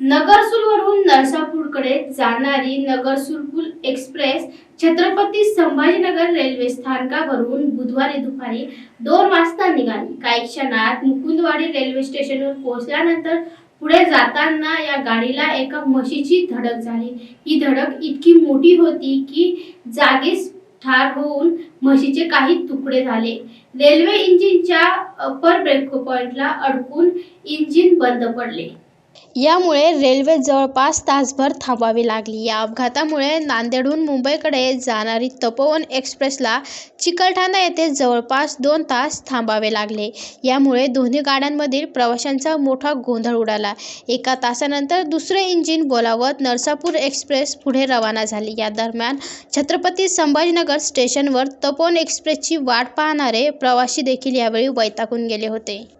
नगरसूलवरून नरसापूरकडे जाणारी नगरसूलपूल एक्सप्रेस छत्रपती संभाजीनगर रेल्वे स्थानकावरून बुधवारी दुपारी दोन वाजता निघाली. काही क्षणात मुकुंदवाडी रेल्वे स्टेशनवर पोहोचल्यानंतर पुढे जाताना या गाडीला एका म्हशीची धडक झाली. ही धडक इतकी मोठी होती की जागीच ठार होऊन म्हशीचे काही तुकडे झाले. रेल्वे इंजिनच्या अपर ब्रेक पॉइंटला अडकून इंजिन बंद पडले. यामुळे रेल्वे जवळपास तासभर थांबावी लागली. या अपघातामुळे नांदेडहून मुंबईकडे जाणारी तपोवन एक्सप्रेसला चिकलठाणा येथे जवळपास दोन तास थांबावे लागले. यामुळे दोन्ही गाड्यांमधील प्रवाशांचा मोठा गोंधळ उडाला. एका तासानंतर दुसरे इंजिन बोलावत नरसापूर एक्सप्रेस पुढे रवाना झाली. या दरम्यान छत्रपती संभाजीनगर स्टेशनवर तपोवन एक्सप्रेसची वाट पाहणारे प्रवासी देखील यावेळी वैतागून गेले होते.